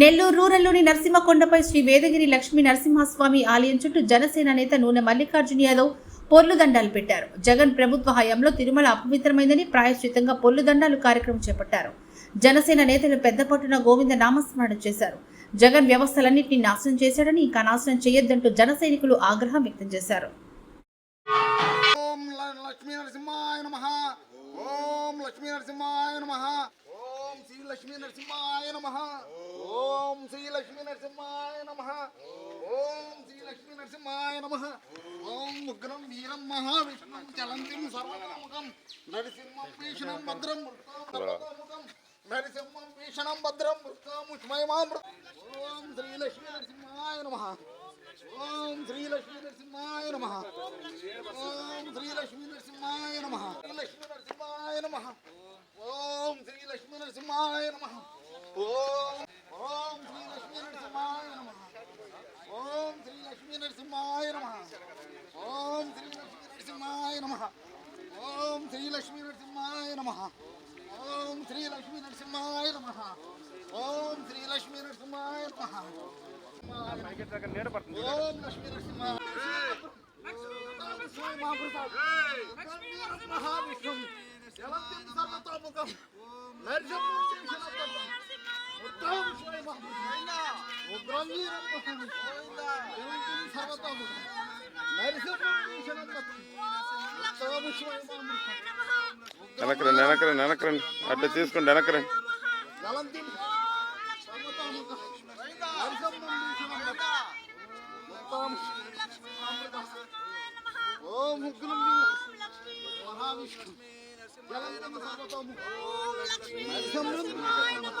నెల్లూరు రూరల్లోని నరసింహకొండపై శ్రీ వేదగిరి లక్ష్మీ నరసింహస్వామి ఆలయం చుట్టూ జనసేన నేత నూనె మల్లికార్జున యాదవ్ పొర్లుదండాలు పెట్టారు. జగన్ ప్రభుత్వ హయాంలో తిరుమల అపవిత్రమైందని ప్రాయశ్చితంగా పొర్లుదండాలు కార్యక్రమం చేపట్టారు. జనసేన నేతలు పెద్ద పట్టున గోవింద నామస్మరణ చేశారు. జగన్ వ్యవస్థలన్నింటినీ నాశనం చేశాడని ఇంకా నాశనం చేయొద్దంటూ జన సైనికులు ఆగ్రహం వ్యక్తం చేశారు. ఓం లక్ష్మీ నరసింహాయ ఓం లక్ష్మీ నరసింహాయ లక్ష్మీ నరసింహాయ నమ. ఓం శ్రీ లక్ష్మీ నరసింహాయ నమ. ఓం శ్రీ లక్ష్మీ నరసింహాయ నమ. ఓం ఉగ్రం వీరం మహావిష్ణుం చలంతిం సర్వనామకం నరసింహం భీషణం భద్రం మృత్తాం నరసింహం భీషణం భద్రం మృత్తాముష్మయమామృత ఓం శ్రీ లక్ష్మీ నరసింహాయ నమ. ఓం శ్రీ లక్ష్మీ నరసింహాయ నమ. ఓం శ్రీ లక్ష్మీ నరసింహాయ నమ లక్ష్మీ నరసింహాయ నమ ఓం శ్రీ లక్ష్మీ నరసింహాయ నమ ఓం ఓం శ్రీ లక్ష్మీ నరసింహాయ నమ. ఓం శ్రీ లక్ష్మీ నరసింహాయ నమ. ఓం శ్రీ లక్ష్మీ నరసింహాయ నమ. ఓం శ్రీ లక్ష్మీ నరసింహాయ నమ. ఓం శ్రీ లక్ష్మీ నరసింహాయ నమ. ఓం శ్రీ లక్ష్మీ నరసింహాయ నమ. ఓం లక్ష్మీ నరసింహాయ మహావిష్ణుం జలంతిం సర్వతోముఖం వెనకరండి వెనకరండి వెనకరండి అట్లా తీసుకోండి వెనకరండి జలంతిం సర్వతోముఖం నరసింహం భీషణం ఉత్తమం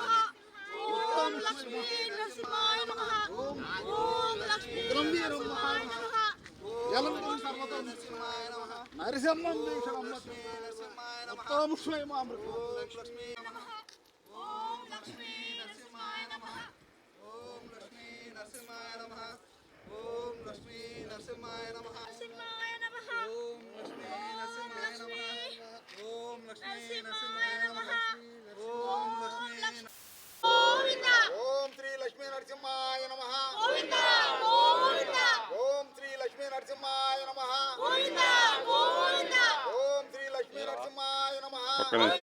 ఓం ఉగ్రం వీరం మహావిష్ణు జలంతిం సర్వతోముఖం నరసింహం ఉగ్రం వీరం మహావిష్ణు జలంతిం సర్వతోముఖం నరసింహం భీషణం ఉత్తమం శ్రేమామృతం ఓం నరసింహాయ